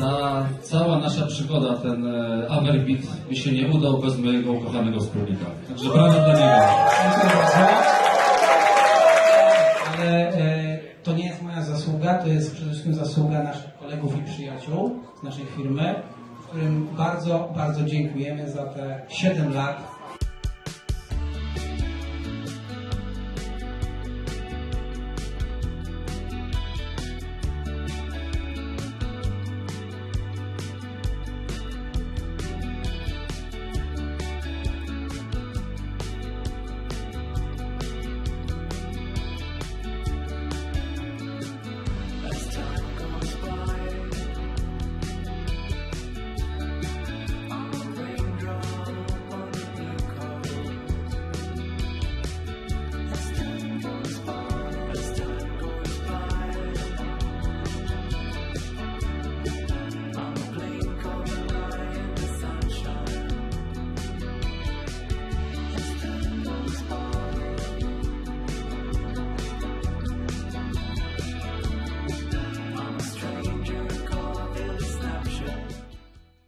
Ta cała nasza przygoda, ten e, Amerbit by się nie udał bez mojego ukochanego wspólnika. Także brawa dla niego. Dziękuję bardzo. Ale e, to nie jest moja zasługa, to jest przede wszystkim zasługa naszych kolegów i przyjaciół z naszej firmy, którym bardzo, bardzo dziękujemy za te 7 lat